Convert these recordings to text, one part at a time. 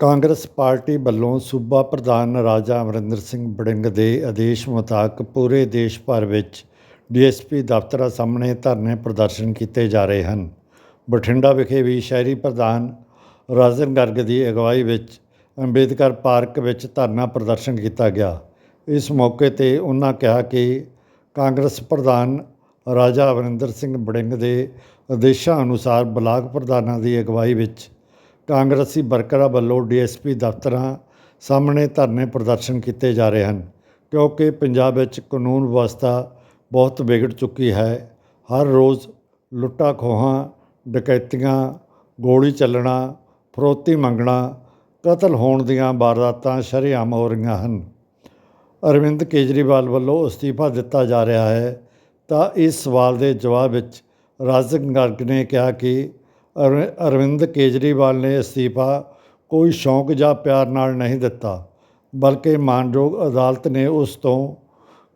Congress party ਵੱਲੋਂ ਸੂਬਾ ਪ੍ਰਧਾਨ ਰਾਜਾ ਅਮਰਿੰਦਰ ਸਿੰਘ ਬੜਿੰਗ ਦੇ ਆਦੇਸ਼ ਮੁਤਾਬਕ ਪੂਰੇ ਦੇਸ਼ ਭਰ ਵਿੱਚ ਡੀਐਸਪੀ ਦਫ਼ਤਰਾਂ ਸਾਹਮਣੇ ਧਰਨੇ ਪ੍ਰਦਰਸ਼ਨ ਕੀਤੇ ਜਾ ਰਹੇ ਹਨ। ਬਠਿੰਡਾ ਵਿਖੇ ਵੀ ਸ਼ਹਿਰੀ ਪ੍ਰਧਾਨ ਰਾਜਨ ਗਰਗ ਦੀ ਅਗਵਾਈ ਵਿੱਚ ਅੰਬੇਦਕਰ ਪਾਰਕ ਵਿੱਚ ਧਰਨਾ ਪ੍ਰਦਰਸ਼ਨ ਕੀਤਾ ਗਿਆ। ਇਸ ਮੌਕੇ ਤੇ ਉਹਨਾਂ ਕਿਹਾ ਕਿ ਕਾਂਗਰਸ ਪ੍ਰਧਾਨ ਰਾਜਾ ਅਮਰਿੰਦਰ ਸਿੰਘ ਬੜਿੰਗ ਦੇ ਆਦੇਸ਼ਾਂ ਅਨੁਸਾਰ ਬਲਾਕ ਪ੍ਰਧਾਨਾਂ ਦੀ ਅਗਵਾਈ ਵਿੱਚ ਕਾਂਗਰਸੀ ਵਰਕਰਾਂ ਵੱਲੋਂ ਡੀਐਸਪੀ ਦਫ਼ਤਰਾਂ ਸਾਹਮਣੇ ਧਰਨੇ ਪ੍ਰਦਰਸ਼ਨ ਕੀਤੇ ਜਾ ਰਹੇ ਹਨ, ਕਿਉਂਕਿ ਪੰਜਾਬ ਵਿੱਚ ਕਾਨੂੰਨ ਵਿਵਸਥਾ ਬਹੁਤ ਵਿਗੜ ਚੁੱਕੀ ਹੈ। ਹਰ ਰੋਜ਼ ਲੁੱਟਾਂ ਖੋਹਾਂ, ਡਕੈਤੀਆਂ, ਗੋਲੀ ਚੱਲਣਾ, ਫਰੋਤੀ ਮੰਗਣਾ, ਕਤਲ ਹੋਣ ਦੀਆਂ ਵਾਰਦਾਤਾਂ ਸ਼ਰੇਆਮ ਹੋ ਰਹੀਆਂ ਹਨ। ਅਰਵਿੰਦ ਕੇਜਰੀਵਾਲ ਵੱਲੋਂ ਅਸਤੀਫਾ ਦਿੱਤਾ ਜਾ ਰਿਹਾ ਹੈ ਤਾਂ ਇਸ ਸਵਾਲ ਦੇ ਜਵਾਬ ਵਿੱਚ ਰਾਜਨ ਗਰਗ ਨੇ ਕਿਹਾ ਕਿ ਅਰ- ਅਰਵਿੰਦ ਕੇਜਰੀਵਾਲ ਨੇ ਅਸਤੀਫਾ ਕੋਈ ਸ਼ੌਂਕ ਜਾਂ ਪਿਆਰ ਨਾਲ ਨਹੀਂ ਦਿੱਤਾ, ਬਲਕਿ ਮਾਨਯੋਗ ਅਦਾਲਤ ਨੇ ਉਸ ਤੋਂ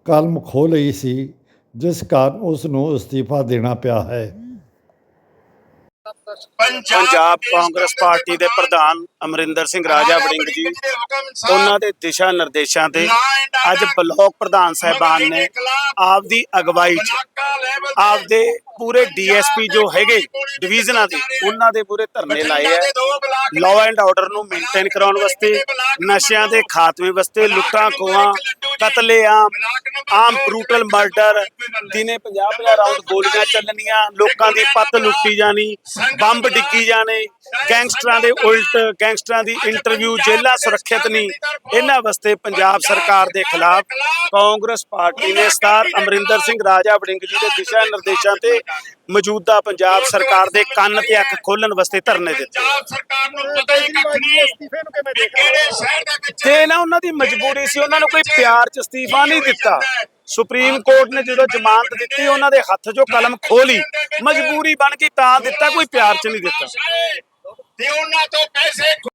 ਕਲਮ ਖੋਹ ਲਈ ਸੀ, ਜਿਸ ਕਾਰਨ ਉਸ ਨੂੰ ਅਸਤੀਫਾ ਦੇਣਾ ਪਿਆ ਹੈ। ਪੰਜਾਬ ਕਾਂਗਰਸ ਪਾਰਟੀ ਦੇ ਪ੍ਰਧਾਨ ਅਮਰਿੰਦਰ ਸਿੰਘ ਰਾਜਾ ਵੜਿੰਗ ਜੀ ਉਹਨਾਂ ਦੇ ਦਿਸ਼ਾ ਨਿਰਦੇਸ਼ਾਂ ਤੇ ਅੱਜ ਬਲਾਕ ਪ੍ਰਧਾਨ ਸਾਹਿਬਾਨ ਨੇ ਆਪਦੀ ਅਗਵਾਈ 'ਚ ਆਪਦੇ ਪੂਰੇ ਡੀਐਸਪੀ ਜੋ ਹੈਗੇ ਡਿਵੀਜ਼ਨਾਂ ਦੇ ਉਹਨਾਂ ਦੇ ਪੂਰੇ ਧਰਨੇ ਲਾਏ ਆ। ਲਾਅ ਐਂਡ ਆਰਡਰ ਨੂੰ ਮੇਨਟੇਨ ਕਰਾਉਣ ਵਾਸਤੇ ਨਸ਼ਿਆਂ ਦੇ ਖਾਤਮੇ ਵਾਸਤੇ ਲੁੱਟਾਂ ਖੋਹਾਂ ਕਤਲੇਆਮ ਆਮ ਬਰੂਟਲ ਮਰਡਰ ਦਿਨੇ 50-50 ਰਾਉਂਡ ਗੋਲੀਆਂ ਚੱਲਣੀਆਂ, ਲੋਕਾਂ ਦੀ ਪੱਤ ਲੁੱਟੀ ਜਾਣੀ, ਬੰਬ ਡਿੱਗੀ ਜਾਣੇ। ਗੈਂਗਸਟਰਾਂ ਦੇ ਉਲਟ ਗੈਂਗਸਟਰਾਂ ਦੀ ਇੰਟਰਵਿਊ ਜੇਲ੍ਹਾਂ ਸੁਰੱਖਿਅਤ ਨਹੀਂ। ਇਹਨਾਂ ਵਾਸਤੇ ਪੰਜਾਬ ਸਰਕਾਰ ਦੇ ਖਿਲਾਫ ਕਾਂਗਰਸ ਪਾਰਟੀ ਨੇ ਸਟਾਰ ਅਮਰਿੰਦਰ ਸਿੰਘ ਰਾਜਾ ਵੜਿੰਗ ਜੀ ਦੇ ਦਿਸ਼ਾ ਨਿਰਦੇਸ਼ਾਂ ਤੇ ਮੌਜੂਦਾ ਪੰਜਾਬ ਸਰਕਾਰ ਦੇ ਕੰਨ ਤੇ ਅੱਖ ਖੋਲਣ ਵਾਸਤੇ ਧਰਨੇ ਦਿੱਤੇ। ਤੇ ਨਾ ਉਹਨਾਂ ਦੀ ਮਜਬੂਰੀ ਸੀ ਉਹਨਾਂ ਨੂੰ ਕੋਈ ਪਿਆਰ ਚ ਅਸਤੀਫਾ ਨਹੀਂ ਦਿੱਤਾ। ਸੁਪਰੀਮ ਕੋਰਟ ਨੇ ਜਦੋਂ ਜ਼ਮਾਨਤ ਦਿੱਤੀ ਉਹਨਾਂ ਦੇ ਹੱਥ 'ਚੋਂ ਕਲਮ ਖੋਲੀ ਮਜਬੂਰੀ ਬਣ ਗਈ ਤਾਂ ਦਿੱਤਾ ਕੋਈ ਪਿਆਰ ਚ ਨਹੀਂ ਦਿੱਤਾ। ਤੇ ਉਹਨਾਂ ਤੋਂ ਪੈਸੇ